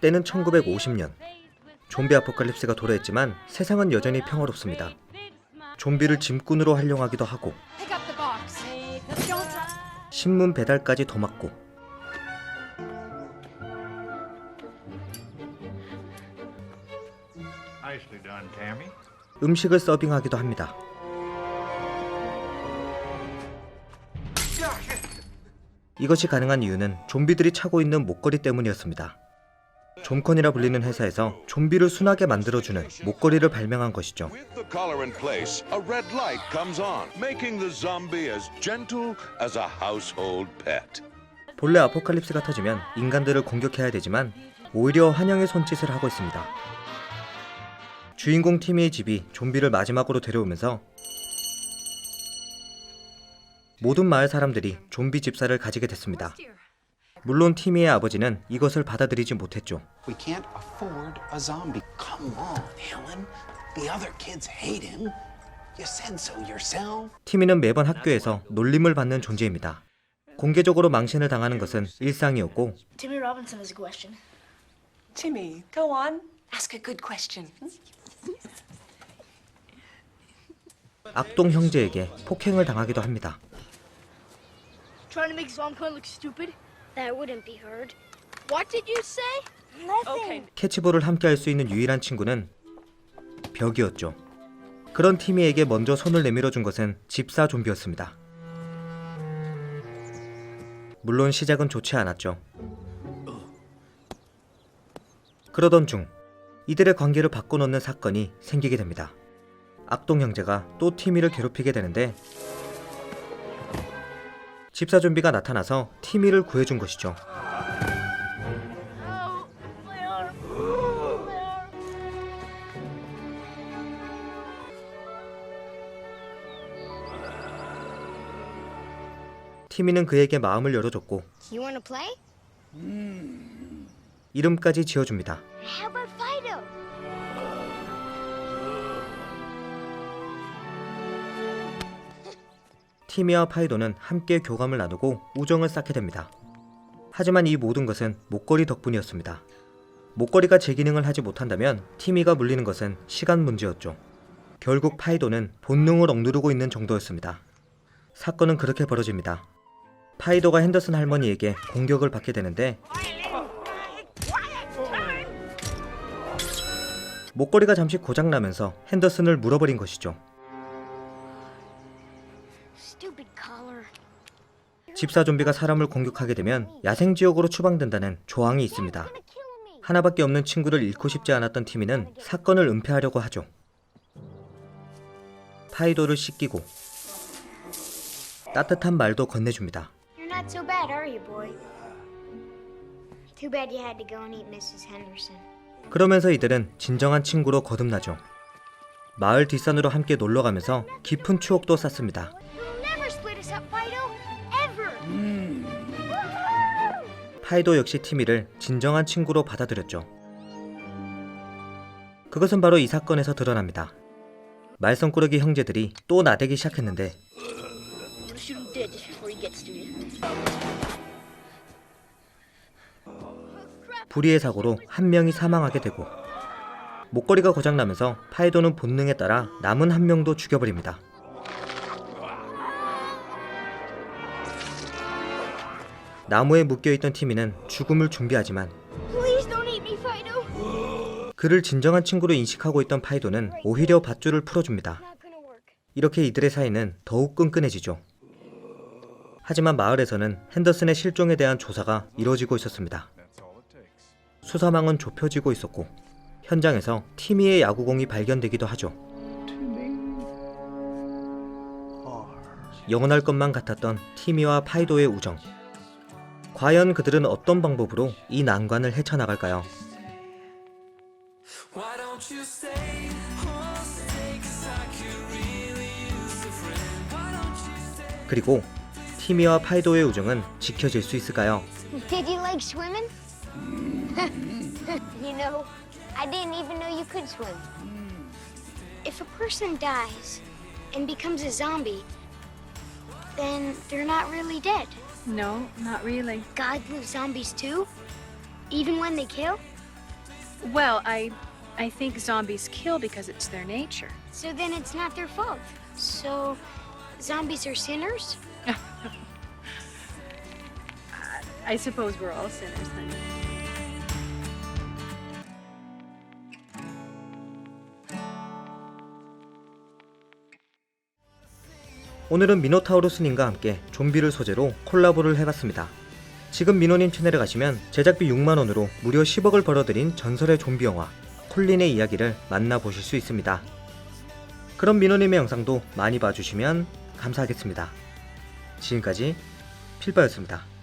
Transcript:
때는 1950년. 좀비 아포칼립스가 도래했지만 세상은 여전히 평화롭습니다. 좀비를 짐꾼으로 활용하기도 하고. 신문 배달까지 도맡고. 음식을 서빙하기도 합니다. 이것이 가능한 이유는 좀비들이 차고 있는 목걸이 때문이었습니다. 좀컨이라 불리는 회사에서 좀비를 순하게 만들어주는 목걸이를 발명한 것이죠. 본래 아포칼립스가 터지면 인간들을 공격해야 되지만 오히려 환영의 손짓을 하고 있습니다. 주인공 티미의 집이 좀비를 마지막으로 데려오면서 모든 마을 사람들이 좀비 집사를 가지게 됐습니다. 물론 티미의 아버지는 이것을 받아들이지 못했죠. We can't afford a zombie. Come on, Helen. The other kids hate him. You said so yourself. 티미는 매번 학교에서 놀림을 받는 존재입니다. 공개적으로 망신을 당하는 것은 일상이었고 Timmy Robinson has a question. Timmy, go on. Ask a good question. 악동 형제에게 폭행을 당하기도 합니다. Trying to make Zombie look stupid? That wouldn't be heard. What did you say? Nothing. Okay. 캐치볼을 함께 할 수 있는 유일한 친구는 벽이었죠. 그런 티미에게 먼저 손을 내밀어 준 것은 집사 좀비였습니다. 물론 시작은 좋지 않았죠. 그러던 중 이들의 관계를 바꿔놓는 사건이 생기게 됩니다. 악동 형제가 또 티미를 괴롭히게 되는데 집사 좀비가 나타나서 티미를 구해준 것이죠. 티미는 그에게 마음을 열어줬고? 이름까지 지어줍니다. 티미와 파이도는 함께 교감을 나누고 우정을 쌓게 됩니다. 하지만 이 모든 것은 목걸이 덕분이었습니다. 목걸이가 제 기능을 하지 못한다면 티미가 물리는 것은 시간 문제였죠. 결국 파이도는 본능을 억누르고 있는 정도였습니다. 사건은 그렇게 벌어집니다. 파이도가 핸더슨 할머니에게 공격을 받게 되는데 목걸이가 잠시 고장나면서 핸더슨을 물어버린 것이죠. 집사 좀비가 사람을 공격하게 되면 야생 지역으로 추방된다는 조항이 있습니다. 하나밖에 없는 친구를 잃고 싶지 않았던 티미는 사건을 은폐하려고 하죠. 파이도를 씻기고 따뜻한 말도 건네줍니다. 그러면서 이들은 진정한 친구로 거듭나죠. 마을 뒷산으로 함께 놀러가면서 깊은 추억도 쌓습니다. 파이도 역시 티미를 진정한 친구로 받아들였죠. 그것은 바로 이 사건에서 드러납니다. 말썽꾸러기 형제들이 또 나대기 시작했는데. 불의의 사고로 한 명이 사망하게 되고 목걸이가 고장나면서 파이도는 본능에 따라 남은 한 명도 죽여버립니다. 나무에 묶여있던 티미는 죽음을 준비하지만. 그를 진정한 친구로 인식하고 있던 파이도는 오히려 밧줄을 풀어줍니다. 이렇게 이들의 사이는 더욱 끈끈해지죠. 하지만 마을에서는 핸더슨의 실종에 대한 조사가 이루어지고 있었습니다. 수사망은 좁혀지고 있었고 현장에서 티미의 야구공이 발견되기도 하죠. 영원할 것만 같았던 티미와 파이도의 우정. 과연 그들은 어떤 방법으로 이 난관을 헤쳐나갈까요? 그리고 티미와 파이도의 우정은 지켜질 수 있을까요? Did you like swimming? you know, I didn't even know you could swim. If a person dies and becomes a zombie, then they're not really dead. No, not really. God lives zombies too? Even when they kill? Well, I I think zombies kill because it's their nature. So then it's not their fault. So zombies are sinners? I suppose we're all sinners, honey. 오늘은 미노타우루스님과 함께 좀비를 소재로 콜라보를 해봤습니다. 지금 민호님 채널에 가시면 제작비 6만원으로 무려 10억을 벌어들인 전설의 좀비 영화 콜린의 이야기를 만나보실 수 있습니다. 그럼 민호님의 영상도 많이 봐주시면 감사하겠습니다. 지금까지 필바였습니다.